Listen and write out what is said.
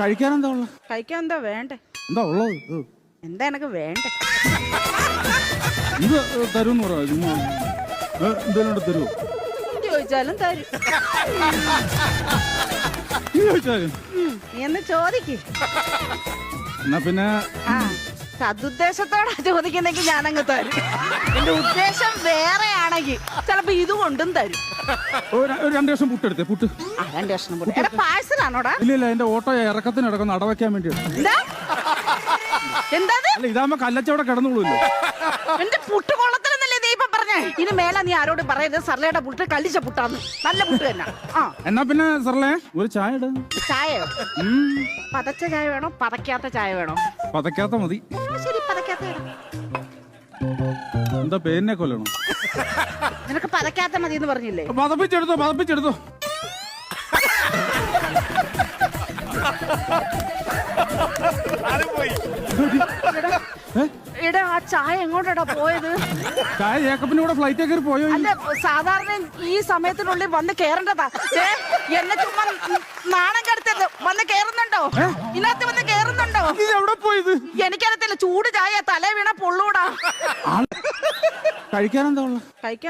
കഴിക്കാൻ എന്താ ഉള്ളത് കഴിക്കാൻ എന്താ വേണ്ടേ? എന്താ ഉള്ളത്? ഇത്. എന്താ എനക്ക് വേണ്ടേ? ഇത് തരൂന്ന് പറയാം ചുമ്മാ ഏ, എന്തേലും കൂടെ തരുമോ ചോദിച്ചാലും തരും. നീ ചോദിച്ചാലും? ഉം, നീ എന്ന് ചോദിക്ക്. എന്നാ പിന്നെ ആ സതുദ്ദേശത്തോടെ ചോദിക്കുന്നെങ്കിൽ ഞാനങ്ങ് തരും. എന്റെ ഉദ്ദേശം വേറെയാണെങ്കിൽ ചിലപ്പോ ഇത് കൊണ്ടും തരും. ഒരു രണ്ട് ലക്ഷം പുട്ടെടുത്തേ പുട്ട്. ആ രണ്ട് കഷ്ണം കൂടെ എടാ പാഴ്സലാണോടാ ഇല്ല ഇല്ല എന്റെ ഓട്ടോ ഇറക്കത്തിന് ഇടക്കൊന്ന് അടവയ്ക്കാൻ വേണ്ടിയാണ് എന്താ എന്താ? ഇത്? അല്ല ഇതാകുമ്പോ കല്ലച്ചവിടെ കിടന്നുള്ളൂല്ലോ. എന്റെ പുട്ട് കൊള്ളത്തിലെന്നല്ലേ നീ ഇപ്പൊ പറഞ്ഞേ? ഇനി മേലെ നീ ആരോട് പറയരുത്. സർലയുടെ പുട്ട് കല്ലിച്ച പുട്ടാന്ന്. നല്ല പുട്ട് തന്നെ. ആ. എന്നാ പിന്നെ സർലേ ഒരു ചായ ഇട. ചായയോ? പതച്ച ചായ വേണോ? പതക്കാത്ത ചായ വേണോ? പതക്കാത്ത മതി. ആ, ശരി പതക്കാത്ത. എന്താ പേരിനെ കൊല്ലണോ? നിനക്ക് പതക്കാത്ത മതി എന്ന് പറഞ്ഞില്ലേ? പതപ്പിച്ചെടുത്തോ പതപ്പിച്ചെടുത്തോ? എടാ ആ ചായ എങ്ങോട്ടാ പോയത്? ചായ ജേക്കപ്പിന്റെ കൂടെ ഫ്ലൈറ്റ് കയറി പോയോ അല്ല സാധാരണ ഈ സമയത്തിനുള്ളിൽ വന്ന് കേറേണ്ടതാ. എന്നെ ചുമ്മാ നാണം കടത്തരുത്. വന്ന് കേറുന്നുണ്ടോ? ഇതിനകത്ത് വന്ന് കേറുന്നുണ്ടോ? ഇത് എവിടെ പോയത്? എനിക്കറിയത്തില്ല ചൂട് ചായ തല വീണ പൊള്ളൂടാ. കഴിക്കാൻ എന്താ ഉള്ളത്? കഴിക്കാൻ